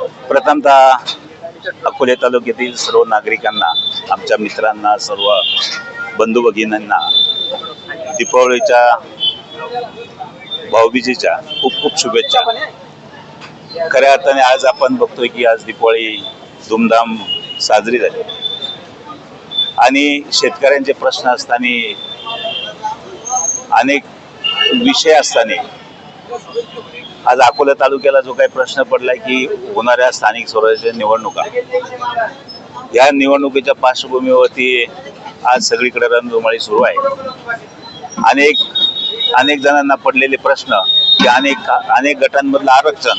प्रथमतः अकोले तालुक्यातील सर्व नागरिकांना आमच्या मित्रांना सर्व बंधू भगिनींना दीपावलीच्या भाऊबीजेच्या खूप खूप शुभेच्छा. खऱ्या अर्थाने आज आपण बघतोय की आज दीपावळी धूमधाम साजरी झाली. आणि शेतकऱ्यांचे प्रश्न असताना अनेक विषय असताना आज अकोला तालुक्याला जो काही प्रश्न पडलाय की होणाऱ्या स्थानिक स्वराज्य निवडणुका या निवडणुकीच्या पार्श्वभूमीवरती आज सगळीकडे रणधुमाळी सुरू आहे. अनेक अनेक जणांना पडलेले प्रश्न की अनेक अनेक गटांमधलं आरक्षण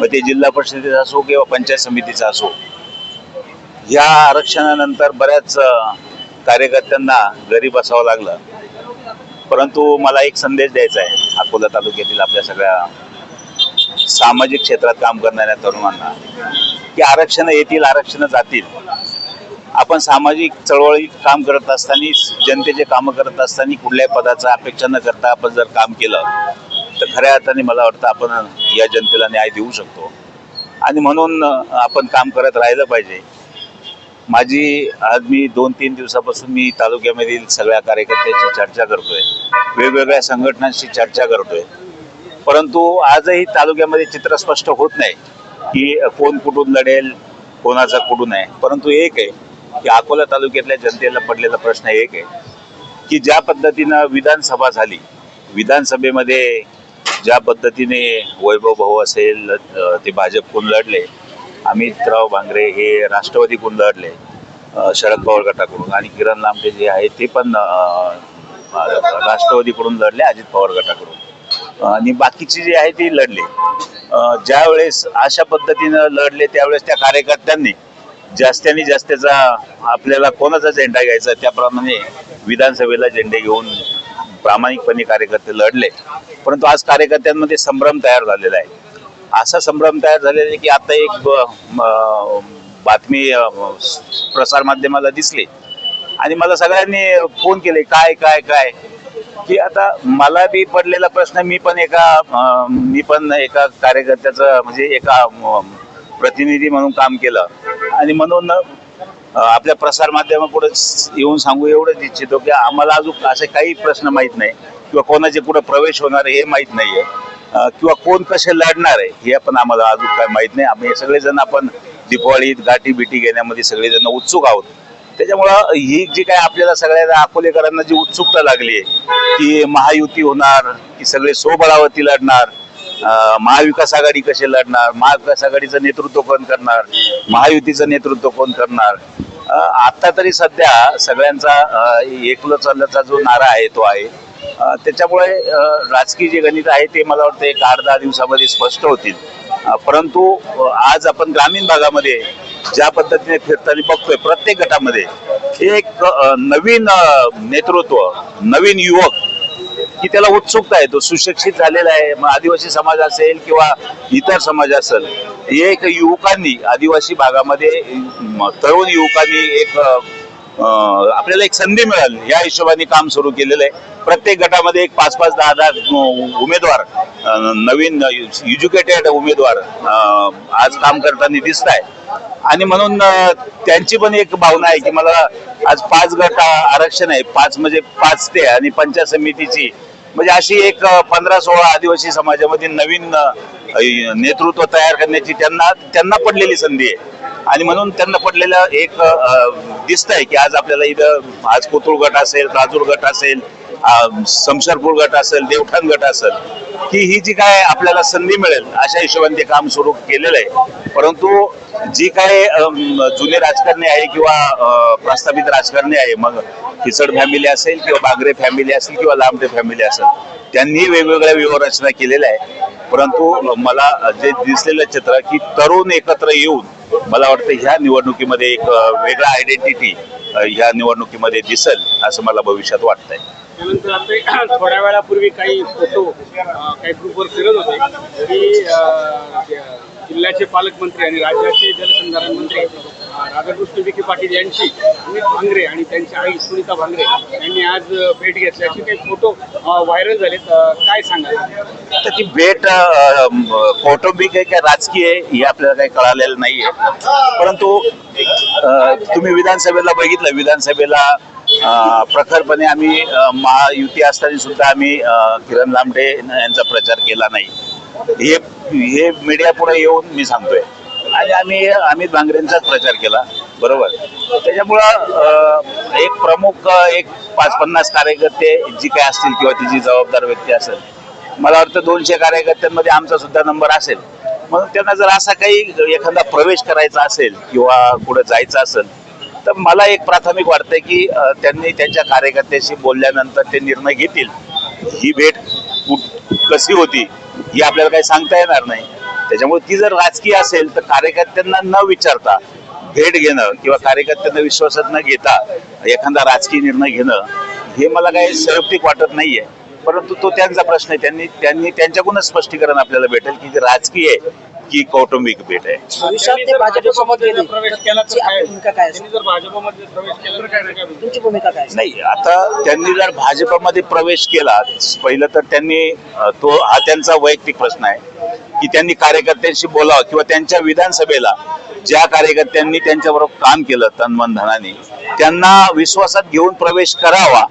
मग ते जिल्हा परिषदेचं असो किंवा पंचायत समितीचं असो या आरक्षणानंतर बऱ्याच कार्यकर्त्यांना घरी बसावं लागलं. परंतु मला एक संदेश द्यायचा आहे अकोला तालुक्यातील आपल्या सगळ्या सामाजिक क्षेत्रात काम करणाऱ्या तरुणांना की आरक्षण येतील आरक्षण जातील. आपण सामाजिक चळवळीत काम करत असताना जनतेचे कामं करत असताना कुठल्याही पदाचा अपेक्षा न करता आपण जर काम केलं तर खऱ्या अर्थाने मला वाटतं आपण या जनतेला न्याय देऊ शकतो. आणि म्हणून आपण काम करत राहिलं पाहिजे. माझी आज मी दोन तीन दिवसापासून मी तालुक्यामधील सगळ्या कार्यकर्त्यांशी चर्चा करतोय. वेगवेगळ्या संघटनांशी चर्चा करतोय. परंतु आजही तालुक्यामध्ये चित्र स्पष्ट होत नाही की कोण कुठून लढेल कोणाचा कुठून आहे. परंतु एक आहे की अकोला तालुक्यातल्या जनतेला पडलेला प्रश्न एक आहे की ज्या पद्धतीनं विधानसभा झाली विधानसभेमध्ये ज्या पद्धतीने वैभव भाऊ असेल ते ते भाजपकडून लढले अमितराव भांगरे हे राष्ट्रवादीकडून लढले शरद पवार गटाकडून आणि किरण लांबे जे आहे ते पण राष्ट्रवादीकडून लढले अजित पवार गटाकडून. आणि बाकीची जी आहे ती लढली. ज्यावेळेस अशा पद्धतीनं लढले त्यावेळेस त्या कार्यकर्त्यांनी जास्तीने जास्तीचा आपल्याला कोणाचा झेंडा घ्यायचा त्याप्रमाणे विधानसभेला झेंडे घेऊन प्रामाणिकपणे कार्यकर्ते लढले. परंतु आज कार्यकर्त्यांमध्ये संभ्रम तयार झालेला आहे. असा संभ्रम तयार झालेला आहे की आता एक म- बातमी प्रसारमाध्यमाला प्रसार माध्यमाला दिसली. आणि मला सगळ्यांनी फोन केले काय काय काय? की आता मला बी पडलेला प्रश्न मी पण एका मी पण एका कार्यकर्त्याचं म्हणजे एका प्रतिनिधी म्हणून काम केलं. आणि म्हणून आपल्या प्रसार माध्यमापुढे येऊन सांगू एवढंच इच्छितो की आम्हाला अजून असे काही प्रश्न माहीत नाही. किंवा कोणाचे कुठं प्रवेश होणार आहे हे माहीत नाहीये. किंवा कोण कसे लढणार आहे हे पण आम्हाला अजून काय माहीत नाही. आम्ही सगळेजण आपण दिपावळीत गाठी बिटी घेण्यामध्ये सगळेजण उत्सुक आहोत. त्याच्यामुळं ही जी काय आपल्याला सगळ्या अकोलेकरांना जी उत्सुकता लागली आहे की महायुती होणार की सगळे स्वबळावरती लढणार महाविकास आघाडी कसे लढणार महाविकास आघाडीचं नेतृत्व कोण करणार महायुतीचं नेतृत्व कोण करणार आता तरी सध्या सगळ्यांचा एकलो एकलं चालल्याचा जो नारा आहे तो आहे. त्याच्यामुळे राजकीय जे गणित आहे ते मला वाटतं एक आठ दहा दिवसामध्ये स्पष्ट होतील. परंतु आज आपण ग्रामीण भागामध्ये ज्या पद्धतीने फिरताना बघतोय प्रत्येक गटामध्ये एक नवीन नेतृत्व नवीन युवक की त्याला उत्सुकता आहे. तो सुशिक्षित झालेला आहे. मग आदिवासी समाज असेल किंवा इतर समाज असेल एक युवकांनी आदिवासी भागामध्ये तरुण युवकांनी एक आपल्याला एक संधी मिळाली. या हिशोबाने काम सुरू केलेलं आहे. प्रत्येक गटामध्ये एक पाच पाच दहा दहा उमेदवार नवीन एज्युकेटेड उमेदवार आज काम करताना दिसत आहे. आणि म्हणून त्यांची पण एक भावना आहे की मला आज पाच गट आरक्षण आहे. पाच म्हणजे पाच ते आणि पंचायत समितीची. म्हणजे अशी एक पंधरा सोळा आदिवासी समाजामध्ये नवीन नेतृत्व तयार करण्याची त्यांना त्यांना पडलेली संधी आहे. आणि म्हणून त्यांना पडलेलं एक दिसत आहे की आज आपल्याला इथं आज कोथरूड गट असेल राजूर गट असेल समशरपूर गट असेल देवठाण गट असेल की ही जी काय आपल्याला संधी मिळेल अशा हिशोबाने ते काम सुरू केलेलं आहे. परंतु जी काय जुने राजकारणी आहे किंवा प्रस्थापित राजकारणी आहे मग किचड फॅमिली असेल किंवा बागरे फॅमिली असेल किंवा लांबटे फॅमिली असेल त्यांनी वेगवेगळ्या व्यूहरचना केलेल्या आहे. परंतु मला जे दिसलेलं चित्र की तरुण एकत्र येऊन मला वाटतं ह्या निवडणुकीमध्ये एक वेगळा आयडेंटिटी ह्या निवडणुकीमध्ये दिसेल असं मला भविष्यात वाटतंय. त्यानंतर आता थोड्या वेळापूर्वी काही फोटो काही ग्रुपवर फिरत होते. की जिल्ह्याचे पालकमंत्री आणि राज्याचे जलसंधारण मंत्री राधाकृष्ण विखे पाटील यांची अमित भांगरे आणि त्यांची आई सुनीता भांगरे यांनी आज भेट घेतल्याचे काही फोटो व्हायरल झालेत. काय सांगाल? तर ती भेट फोटो बी कौटुंबिक आहे का राजकीय आहे हे आपल्याला काही कळालेलं नाहीये. परंतु तुम्ही विधानसभेला बघितलं. विधानसभेला प्रखरपणे आम्ही महायुती असताना सुद्धा आम्ही किरण लामटे यांचा प्रचार केला नाही. हे हे मीडिया पुढे येऊन मी सांगतोय. आणि आम्ही अमित भांगरेंचाच प्रचार केला बरोबर? त्याच्यामुळं एक प्रमुख एक पाच पन्नास कार्यकर्ते जी काय असतील किंवा तिची जबाबदार व्यक्ती असेल मला वाटतं दोनशे कार्यकर्त्यांमध्ये आमचा सुद्धा नंबर असेल. म्हणून त्यांना जर असा काही एखादा प्रवेश करायचा असेल किंवा कुठं जायचं असेल तर मला एक प्राथमिक वाटतंय की त्यांनी त्यांच्या कार्यकर्त्याशी बोलल्यानंतर ते निर्णय घेतील. ही भेट कुठ- कशी होती ही आपल्याला काही सांगता येणार नाही. त्याच्यामुळे ती जर राजकीय असेल तर कार्यकर्त्यांना न विचारता भेट घेणं किंवा कार्यकर्त्यांना विश्वासात न घेता एखादा राजकीय निर्णय घेणं हे मला काही संयुक्तिक वाटत नाहीये. परंतु तो त्यांचा प्रश्न आहे. त्यांनी त्यांनी त्यांच्याकडूनच स्पष्टीकरण आपल्याला भेटेल की जे राजकीय की कौटुंबिक भेट आहे. भविष्यात ते भाजपसोबत गेले प्रवेश तर केला तर तुमची काय? भूमिका काय असेल त्यांनी जर भाजपमध्ये प्रवेश केला तर काय काय होईल? तुमची भूमिका काय असेल नाही आता त्यांनी जर भाजपमध्ये प्रवेश केला पहिलं तर त्यांनी अ, तो हा त्यांचा वैयक्तिक प्रश्न आहे की त्यांनी कार्यकर्त्यांशी बोलावं किंवा त्यांच्या विधानसभेला ज्या कार्यकर्त्यांनी त्यांच्याबरोबर काम केलं तनमन धनाने त्यांना विश्वासात घेऊन प्रवेश करावा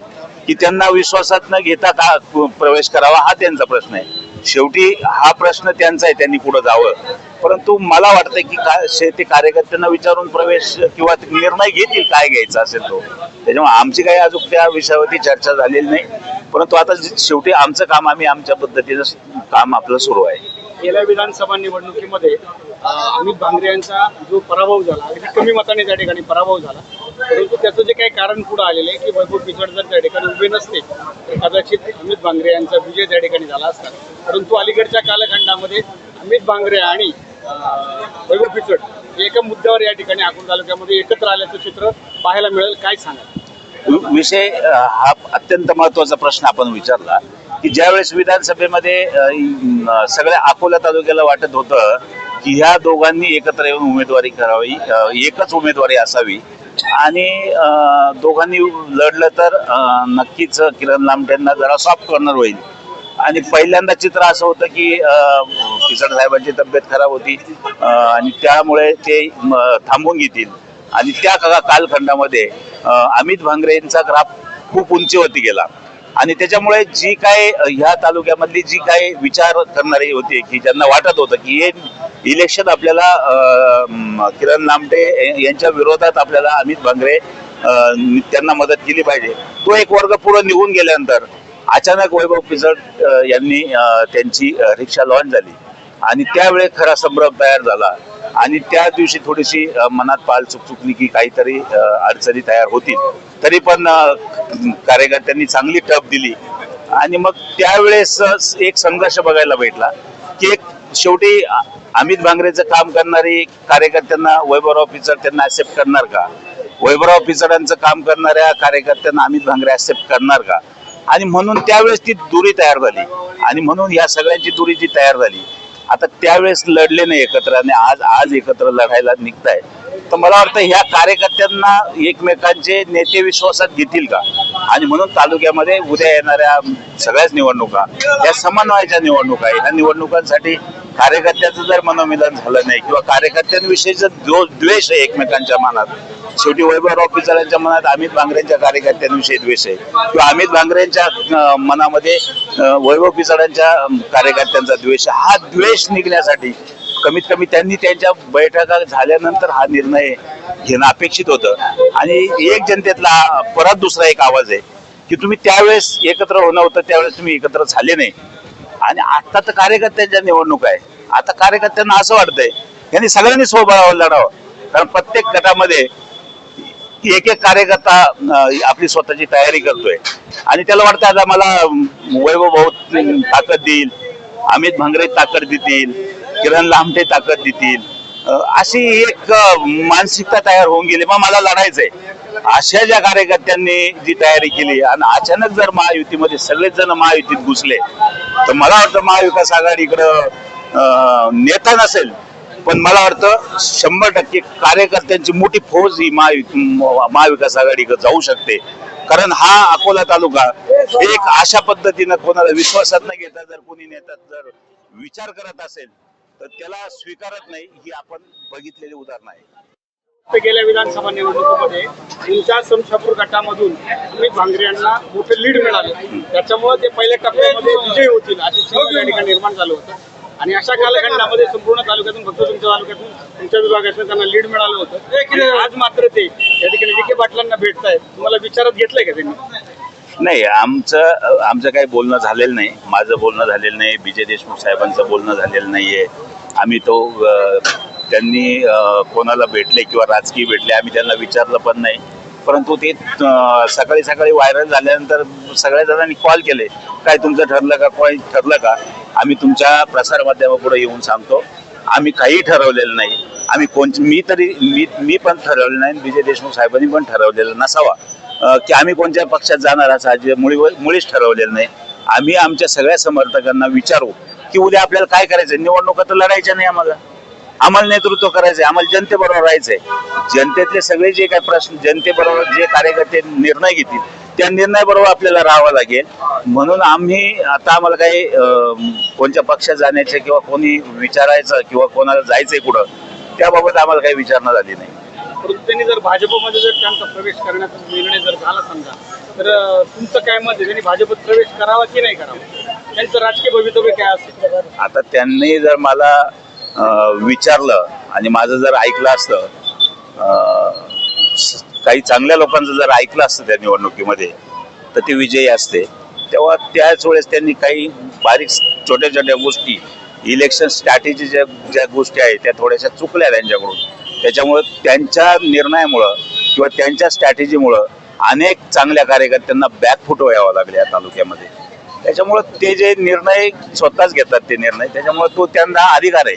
की त्यांना विश्वासात न घेता का प्रवेश करावा हा त्यांचा प्रश्न आहे. शेवटी हा प्रश्न त्यांचा आहे त्यांनी पुढे जावं. परंतु मला वाटतं की का शेती कार्यकर्त्यांना विचारून प्रवेश किंवा निर्णय घेतील काय घ्यायचा असेल तो. त्याच्यामुळे आमची काही अजून त्या विषयावरती चर्चा झालेली नाही. परंतु आता शेवटी आमचं काम आम्ही आमच्या पद्धतीनं काम आपलं सुरू आहे. गेल्या विधानसभा निवडणुकीमध्ये अमित भांगरे यांचा जो पराभव झाला अगदी कमी मताने त्या ठिकाणी पराभव झाला. परंतु त्याचं जे काही कारण पुढे आलेलं आहे की वैभव पिचड जर त्या ठिकाणी उभे नसते तर कदाचित अमित भांगरे यांचा विजय त्या ठिकाणी झाला असता. परंतु अलीकडच्या कालखंडामध्ये अमित भांगरे आणि वैभव पिचड हे एका मुद्द्यावर या ठिकाणी आकून तालुक्यामध्ये एकत्र आल्याचं चित्र पाहायला मिळेल. काय सांगा विषय हा अत्यंत महत्त्वाचा प्रश्न आपण विचारला. की ज्यावेळेस विधानसभेमध्ये सगळ्या अकोला तालुक्याला वाटत होतं की ह्या दोघांनी एकत्र येऊन उमेदवारी करावी एकच उमेदवारी असावी. आणि दोघांनी लढलं तर नक्कीच किरण लामटेंना जरा सॉफ्ट कॉर्नर होईल. आणि पहिल्यांदा चित्र असं होतं की अ, साहेबांची तब्येत खराब होती आणि त्यामुळे ते थांबून घेतील. आणि त्या का- कालखंडामध्ये अमित भांगरे यांचा ग्राफ खूप उंचीवरती गेला. आणि त्याच्यामुळे जी काय ह्या तालुक्यामधली जी काय विचार करणारी होती की ज्यांना वाटत होतं की हे इलेक्शन आपल्याला किरण लामटे यांच्या विरोधात आपल्याला अमित भांगरे त्यांना मदत केली पाहिजे. तो एक वर्ग पुढे निघून गेल्यानंतर अचानक वैभव पिचड यांनी त्यांची रिक्षा लॉन्च झाली. आणि त्यावेळेस खरा संभ्रम तयार झाला. आणि त्या दिवशी थोडीशी मनात पाल चुकचुकली की काहीतरी अडचणी तयार होतील. तरी पण कार्यकर्त्यांनी चांगली टप दिली. आणि मग त्यावेळेस एक संघर्ष बघायला भेटला की एक शेवटी अमित भांगरेचं काम करणारी कार्यकर्त्यांना वैभवराव पिचड त्यांना ऍक्सेप्ट करणार का? वैभवराव पिचडांचं काम करणाऱ्या कार्यकर्त्यांना अमित भांगरे ऍक्सेप्ट करणार का? आणि म्हणून त्यावेळेस ती दुरी तयार झाली. आणि म्हणून या सगळ्यांची दुरी जी तयार झाली आता त्यावेळेस लढले नाही एकत्र आणि आज आज एकत्र लढायला निघताय. तर मला वाटतं ह्या कार्यकर्त्यांना एकमेकांचे नेते विश्वासात घेतील का? आणि म्हणून तालुक्यामध्ये उद्या येणाऱ्या सगळ्याच निवडणुका या समन्वयाच्या निवडणुका ह्या निवडणुकांसाठी कार्यकर्त्याचं जर मनोमिलन झालं नाही किंवा कार्यकर्त्यांविषयीचा जो द्वेष आहे एकमेकांच्या मनात शेवटी वैभवराव ऑफिसरांच्या मनात अमित भांगरेंच्या कार्यकर्त्यांविषयी द्वेष आहे. किंवा अमित भांगरेंच्या मनामध्ये वैभव पिचडांच्या कार्यकर्त्यांचा द्वेष आहे. हा द्वेष निघण्यासाठी कमीत कमी त्यांनी त्यांच्या बैठका झाल्यानंतर हा निर्णय घेणं अपेक्षित होतं. आणि एक जनतेतला परत दुसरा एक आवाज आहे की तुम्ही त्यावेळेस एकत्र होणं होतं त्यावेळेस तुम्ही एकत्र झाले नाही. आणि आता तर कार्यकर्त्यांच्या निवडणूक आहे. आता कार्यकर्त्यांना असं वाटतंय यांनी सगळ्यांनी स्वभाव लढावं. कारण प्रत्येक गटामध्ये एक एक कार्यकर्ता आपली स्वतःची तयारी करतोय. आणि त्याला वाटतं आता मला वैभव भाऊ ताकद देईल अमित भांगरे ताकद देतील किरण लांबटे ताकद देतील. अशी एक मानसिकता तयार होऊन गेली. मग मला लढायचंय. अशा ज्या कार्यकर्त्यांनी जी तयारी केली आणि अचानक जर महायुतीमध्ये सगळेच जण महायुतीत घुसले तर मला वाटतं महाविकास आघाडीकडं नेता नसेल पण मला वाटतं शंभर टक्के कार्यकर्त्यांची मोठी फौज ही महाविकास आघाडीकडे जाऊ शकते. कारण हा अकोला तालुका एक अशा पद्धतीनं कोणाला विश्वासात न घेता जर कोणी नेता जर विचार करत असेल तर त्याला स्वीकारत नाही ही आपण बघितलेली उदाहरण आहे गेल्या विधानसभा निवडणुकीमध्ये तुमच्या समशापूर गटामधून तुम्ही भांगरे यांना मोठे लीड मिळाले. त्याच्यामुळे ते पहिल्या टप्प्यामध्ये विजयी होतील. अशी निर्माण झालं होतं. आणि अशा कालखंडामध्ये संपूर्ण तालुक्यातून फक्त तुमच्या तालुक्यातून तुमच्या विभागातून त्यांना लीड मिळालं होतं. आज मात्र ते या ठिकाणी विखे पाटलांना भेटतायत. तुम्हाला विचारात घेतलंय का त्यांनी? नाही आमचं आमचं काही बोलणं झालेलं नाही. माझं बोलणं झालेलं नाही. विजय देशमुख साहेबांचं बोलणं झालेलं नाहीये. आम्ही तो त्यांनी कोणाला भेटले किंवा राजकीय भेटले आम्ही त्यांना विचारलं पण नाही. परंतु ते सकाळी सकाळी व्हायरल झाल्यानंतर सगळ्या जणांनी कॉल केले. काय तुमचं ठरलं का? काही ठरलं का? आम्ही तुमच्या प्रसार माध्यमापुढे येऊन सांगतो. आम्ही काही ठरवलेलं नाही. आम्ही कोण मी तरी मी मी पण ठरवलेलं नाही विजय देशमुख साहेबांनी पण ठरवलेलं नसावा. की आम्ही कोणत्या पक्षात जाणार असा आज मुळी मुळीच ठरवलेलं नाही. आम्ही आमच्या सगळ्या समर्थकांना विचारू की उद्या आपल्याला काय करायचं निवडणुका तर लढायच्या नाही आम्हाला. आम्हाला नेतृत्व करायचंय. आम्हाला जनतेबरोबर राहायचंय. जनतेतले सगळे जे काही प्रश्न जनतेबरोबर जे कार्यकर्ते निर्णय घेतील त्या निर्णयाबरोबर आपल्याला राहावं लागेल. म्हणून आम्ही आता आम्हाला काही कोणत्या पक्षात जाण्याचे किंवा कोणी विचारायचं किंवा कोणाला जायचंय कुठं त्याबाबत आम्हाला काही विचारणा झाली नाही. त्यांनी जर भाजपमध्ये जर त्यांचा प्रवेश करण्याचा निर्णय जर झाला समजा तर तुमचं काय मत आहे? त्यांनी भाजपत प्रवेश करावा की नाही करावा? त्यांचं राजकीय भवितव्य काय असेल? आता त्यांनी जर मला विचारलं आणि माझं जर ऐकलं असतं काही चांगल्या लोकांचं जर ऐकलं असतं त्या निवडणुकीमध्ये तर ते विजयी असते. तेव्हा त्याच वेळेस त्यांनी काही बारीक छोट्या छोट्या गोष्टी इलेक्शन स्ट्रॅटेजी ज्या ज्या गोष्टी आहेत त्या थोड्याशा चुकल्या त्यांच्याकडून. त्याच्यामुळं त्यांच्या निर्णयामुळं किंवा त्यांच्या स्ट्रॅटेजीमुळं अनेक चांगल्या कार्यकर्त्यांना बॅकफुट व्हावं लागले या तालुक्यामध्ये. त्याच्यामुळं ते जे निर्णय स्वतःच घेतात ते निर्णय त्याच्यामुळे तो त्यांना अधिकार आहे.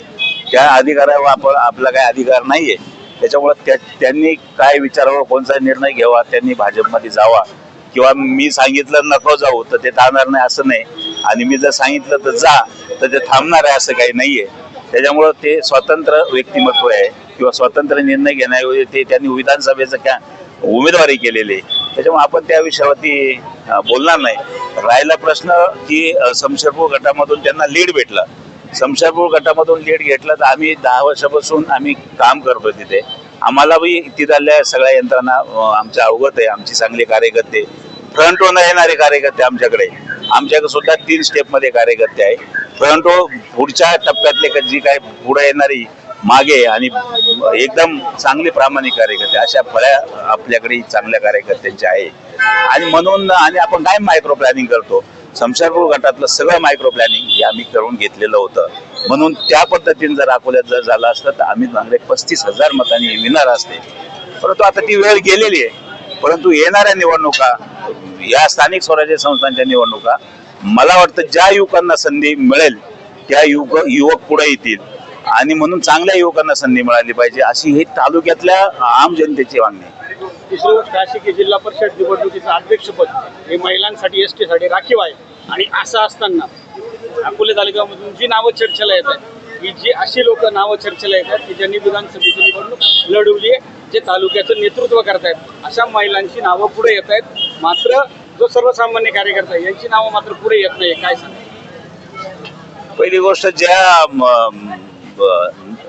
त्या अधिकारावर आपण आपला काही अधिकार नाही आहे त्याच्यामुळे त्या त्यांनी काय विचारावं कोणता निर्णय घ्यावा त्यांनी भाजपमध्ये जावा. किंवा मी सांगितलं नको जाऊ तर ते थांबणार नाही असं नाही. आणि मी जर सांगितलं तर जा तर ते थांबणार आहे असं काही नाहीये. त्याच्यामुळं ते स्वतंत्र व्यक्तिमत्व आहे किंवा स्वतंत्र निर्णय घेण्याऐवजी ते त्यांनी विधानसभेचं क्या उमेदवारी केलेली आहे. त्याच्यामुळे आपण त्या विषयावरती बोलणार नाही. राहिला प्रश्न की समशेरपूर गटामधून त्यांना लीड भेटलं. शमशापूर गटामधून लीड घेतलं तर आम्ही दहा वर्षापासून आम्ही काम करतो तिथे. आम्हाला बी तिथल्या सगळ्या यंत्रणा आमच्या अवगत आहे आमची चांगले कार्यकर्ते. फ्रंट वर येणारे कार्यकर्ते आमच्याकडे. आमच्याकडे सुद्धा तीन स्टेपमध्ये कार्यकर्ते आहे. फ्रंट पुढच्या टप्प्यातले का जी काय पुढे येणारी मागे आणि एकदम चांगले प्रामाणिक कार्यकर्ते अशा फळ्या आपल्याकडे चांगल्या कार्यकर्त्यांच्या आहे. आणि म्हणून आणि आपण काय मायक्रो प्लॅनिंग करतो? शमशापूर गटातलं सगळं मायक्रो प्लॅनिंग हे आम्ही करून घेतलेलं होतं. म्हणून त्या पद्धतीने जर अकोल्यात जर झालं असतं तर आम्ही चांगले पस्तीस हजार मतांनी विनर असते. परंतु आता ती वेळ गेलेली आहे. परंतु येणाऱ्या निवडणुका या स्थानिक स्वराज्य संस्थांच्या निवडणुका मला वाटतं ज्या युवकांना संधी मिळेल त्या युवक युवक पुढे येतील. आणि म्हणून चांगल्या युवकांना संधी मिळाली पाहिजे अशी ही तालुक्यातल्या आम जनतेची मागणी आहे दुसरी जिल्हा परिषद निवडणुकीचं अध्यक्षपद हे महिलांसाठी एस टीसाठी राखीव आहे. आणि असं असताना अकोले तालुक्यामधून जी नावं चर्चेला येत आहेत की जी अशी लोक नावं चर्चेला येतात की ज्यांनी विधानसभेची निवडणूक लढवली आहे जे तालुक्याचं नेतृत्व करतायत अशा महिलांची नावं पुढे येत आहेत. मात्र जो सर्वसामान्य कार्यकर्ता यांची नावं मात्र पुढे येत नाही काय सांग पहिली गोष्ट ज्या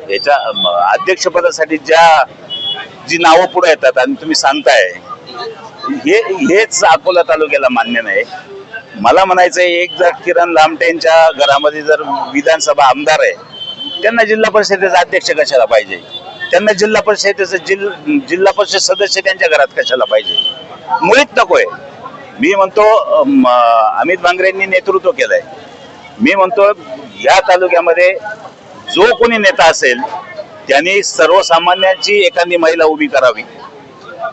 याच्या अध्यक्षपदासाठी ज्या जी नावं पुढे येतात आणि तुम्ही सांगताय हे हेच अकोला तालुक्याला मान्य नाही. मला म्हणायचं एक जर किरण लामटेंच्या घरामध्ये जर विधानसभा आमदार आहे त्यांना जिल्हा परिषदेचा अध्यक्ष कशाला पाहिजे? त्यांना जिल्हा परिषदेचं जिल जिल्हा परिषद सदस्य त्यांच्या घरात कशाला पाहिजे? मुळीच नकोय मी म्हणतो अमित भांगरेंनी नेतृत्व केलंय. मी म्हणतो या तालुक्यामध्ये जो कोणी नेता असेल त्यांनी सर्वसामान्यांची एखादी महिला उभी करावी.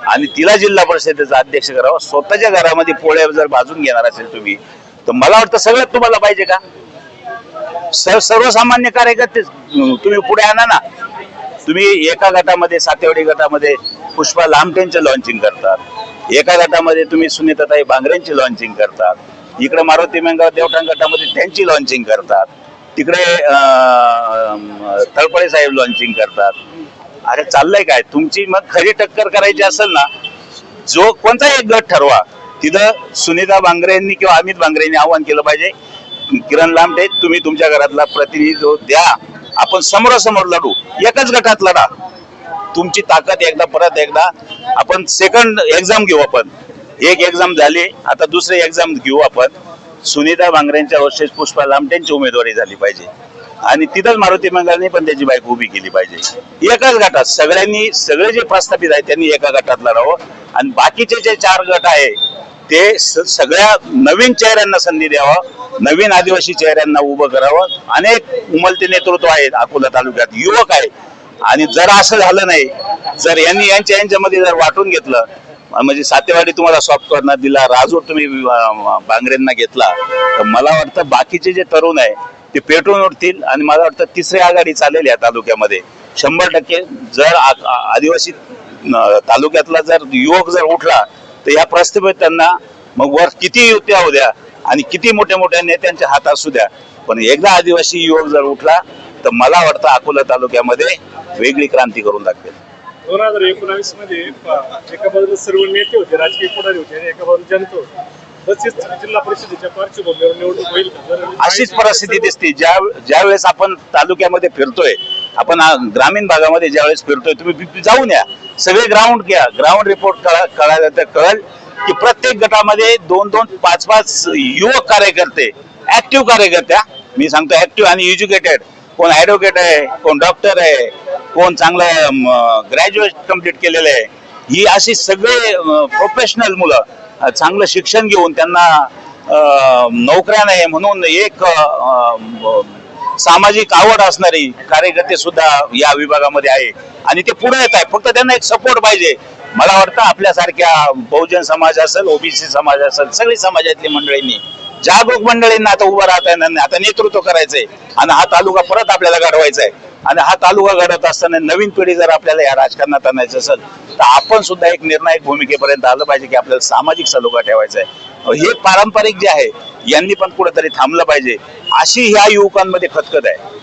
आणि तिला जिल्हा परिषदेचा अध्यक्ष करावा. स्वतःच्या घरामध्ये पोळ्या जर भाजून घेणार असेल तुम्ही तर मला वाटतं सगळ्यात तुम्हाला पाहिजे का? सर्वसामान्य कार्यकर्ते तुम्ही पुढे आणा ना. तुम्ही एका गटामध्ये सातेवाडी गटामध्ये पुष्पा लामटेंचे लॉन्चिंग करतात. एका गटामध्ये तुम्ही सुनीताताई बांगरेंची लॉन्चिंग करतात. इकडे मारुती मेंगाव देवठाण गटामध्ये त्यांची लॉन्चिंग करतात. तिकडे थळपडे तळपडे साहेब लॉन्चिंग करतात. अरे चाललंय काय? तुमची मग खरी टक्कर करायची असेल ना जो कोणता एक गट ठरवा तिथं सुनीता बांगरेंनी किंवा अमित बांगरेंनी आव्हान केलं पाहिजे. किरण लांबटे तुम्ही तुमच्या घरातला प्रतिनिधित्व द्या. आपण समोरासमोर लढू. एकाच गटात लढा. तुमची ताकद एकदा परत एकदा. आपण सेकंड एक्झाम घेऊ आपण. एक एक्झाम झाली आता दुसरी एक्झाम घेऊ आपण. सुनीता बांगरेंच्या वर्षेस पुष्पा लामटेंची उमेदवारी झाली पाहिजे. आणि तिथंच मारुती मंगळांनी पण त्याची बाईक उभी केली पाहिजे. एकाच गटात सगळ्यांनी सगळे जे प्रस्थापित आहेत त्यांनी एका गटात लढावं आणि बाकीचे जे चार गट आहे ते सगळ्या नवीन चेहऱ्यांना संधी द्यावा नवीन आदिवासी चेहऱ्यांना उभं करावं. अनेक उमलते नेतृत्व आहेत अकोला तालुक्यात युवक आहे आणि जर असं झालं नाही जर यांनी यांच्या यांच्यामध्ये जर वाटून घेतलं म्हणजे सातेवाडी तुम्हाला सॉफ्ट कॉर्नर दिला राजूर तुम्ही बांगरेंना घेतला. तर मला वाटतं बाकीचे जे तरुण आहे ते पेटून उठतील आणि मला वाटतं तिसरी आघाडी चालेल या तालुक्यामध्ये. शंभर टक्के जर आदिवासी तालुक्यातला जर युवक जर उठला तर या प्रस्थापित त्यांना मग वर किती युत्या होऊ द्या आणि किती मोठ्या मोठ्या नेत्यांच्या हात असू द्या. पण एकदा आदिवासी युवक जर उठला तर मला वाटतं अकोला तालुक्यामध्ये वेगळी क्रांती करून दाखवेल. दोन हजार एकोणावीसमध्ये एका बाजूला सर्व नेते होते राजकीय पुढारी होते आणि एका बाजूला जनता होती. तसेच जिल्हा परिषदेच्या पार्श्वभूमीवर निवडणूक होईल अशीच परिस्थिती दिसते. ज्या ज्या वेळेस आपण तालुक्यामध्ये फिरतोय आपण ग्रामीण भागामध्ये ज्या वेळेस फिरतोय तुम्ही बी- जाऊन या. सगळे ग्राउंड घ्या. ग्राउंड रिपोर्ट कळायला तर कळेल की प्रत्येक गटामध्ये दोन दोन पाच पाच युवक कार्यकर्ते ऍक्टिव्ह कार्यकर्त्या. मी सांगतो ऍक्टिव्ह आणि एज्युकेटेड कोण ऍडव्होकेट आहे कोण डॉक्टर आहे कोण चांगलं ग्रॅज्युएट कंप्लीट केलेलं आहे ही अशी सगळे प्रोफेशनल मुलं चांगलं शिक्षण घेऊन त्यांना नोकऱ्या नाही म्हणून एक सामाजिक आवड असणारी कार्यकर्ते सुद्धा या विभागामध्ये आहे. आणि ते पुढे येत आहे. फक्त त्यांना एक सपोर्ट पाहिजे. मला वाटतं आपल्यासारख्या बहुजन समाज असेल ओबीसी समाज असेल सगळी समाजातली मंडळींनी जागरूक मंडळींना आता उभं राहता येणार नाही. आता नेतृत्व करायचंय. आणि हा तालुका परत आपल्याला घडवायचा आहे आणि हा तालुका घडत असताना नवीन पिढी जर आपल्याला या राजकारणात आणायचं असेल तर आपण सुद्धा एक निर्णायक भूमिकेपर्यंत आलं पाहिजे की आपल्याला सामाजिक सलोखा ठेवायचा आहे. हे पारंपरिक जे आहे यांनी पण कुठेतरी थांबलं पाहिजे. अशी ह्या युवकांमध्ये खतखत आहे.